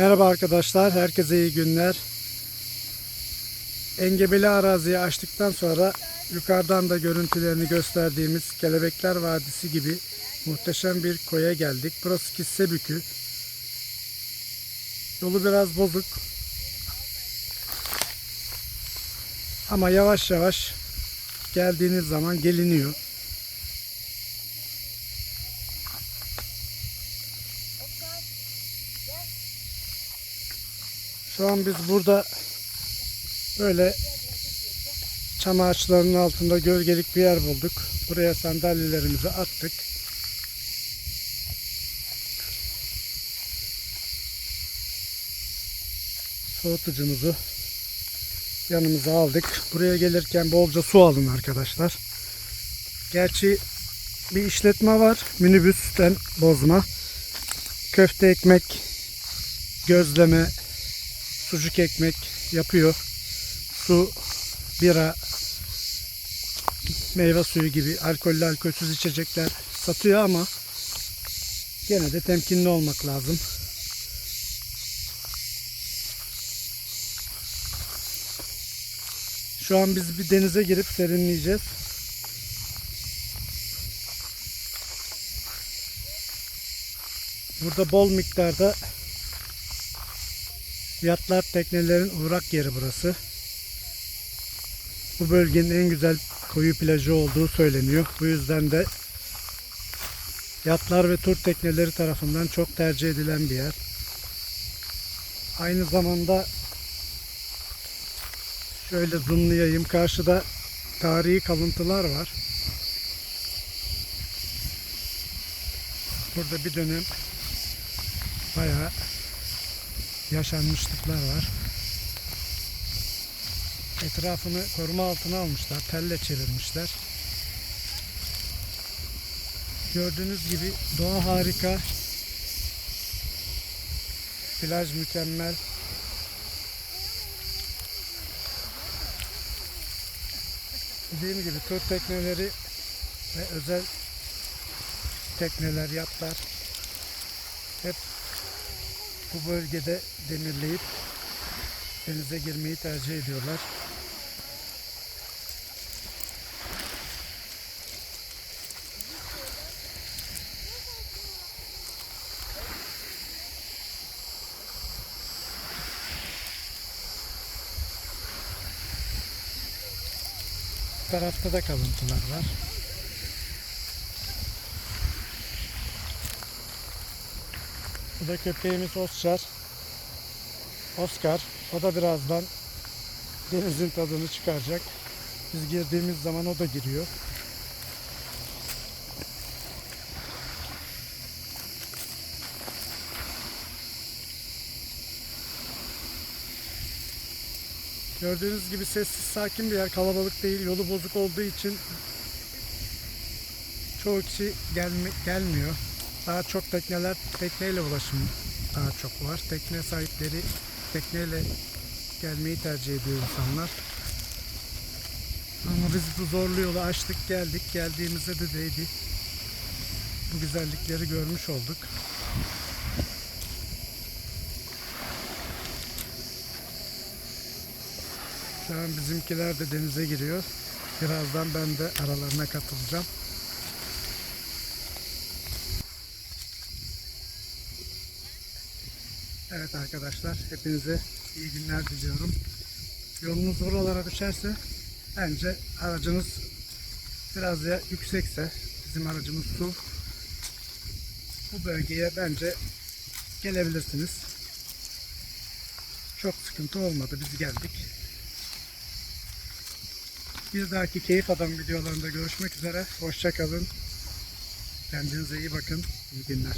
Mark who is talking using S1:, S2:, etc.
S1: Merhaba arkadaşlar, herkese iyi günler. Engebeli araziyi açtıktan sonra yukarıdan da görüntülerini gösterdiğimiz Kelebekler Vadisi gibi muhteşem bir koya geldik. Burası Kissebükü. Yolu biraz bozuk. Ama yavaş yavaş geldiğiniz zaman geliniyor. Şu an biz burada böyle çam ağaçlarının altında gölgelik bir yer bulduk. Buraya sandalyelerimizi attık. Soğutucumuzu yanımıza aldık. Buraya gelirken bolca su alın arkadaşlar. Gerçi bir işletme var. Minibüsten bozma. Köfte ekmek, gözleme, sucuk ekmek yapıyor. Su, bira, meyve suyu gibi alkollü alkolsüz içecekler satıyor ama gene de temkinli olmak lazım. Şu an biz bir denize girip serinleyeceğiz. Burada bol miktarda Yatlar teknelerin uğrak yeri burası. Bu bölgenin en güzel koyu plajı olduğu söyleniyor. Bu yüzden de yatlar ve tur tekneleri tarafından çok tercih edilen bir yer. Aynı zamanda şöyle zoomlayayım. Karşıda tarihi kalıntılar var. Burada bir dönem bayağı yaşanmışlıklar var. Etrafını koruma altına almışlar. Telle çevirmişler. Gördüğünüz gibi doğa harika. Plaj mükemmel. Dediğim gibi tur tekneleri ve özel tekneler, yatlar hep bu bölgede demirleyip denize girmeyi tercih ediyorlar. Tarafta da kalıntılar var. Bu da köpeğimiz Oscar. Oscar. O da birazdan denizin tadını çıkaracak. Biz girdiğimiz zaman o da giriyor. Gördüğünüz gibi sessiz sakin bir yer. Kalabalık değil. Yolu bozuk olduğu için çoğu kişi gelme, gelmiyor. Daha çok tekneler tekneyle ulaşım daha çok var. Tekne sahipleri tekneyle gelmeyi tercih ediyor insanlar. Ama biz bu zorlu yolu açtık geldik. Geldiğimizde de değdi. Bu güzellikleri görmüş olduk. Şu an bizimkiler de denize giriyor. Birazdan ben de aralarına katılacağım. Evet arkadaşlar hepinize iyi günler diliyorum. Yolunuz buralara düşerse bence aracınız biraz ya yüksekse bizim aracımız su bu bölgeye bence gelebilirsiniz. Çok sıkıntı olmadı biz geldik. Bir dahaki keyif adam videolarında görüşmek üzere. Hoşçakalın. Kendinize iyi bakın. İyi günler.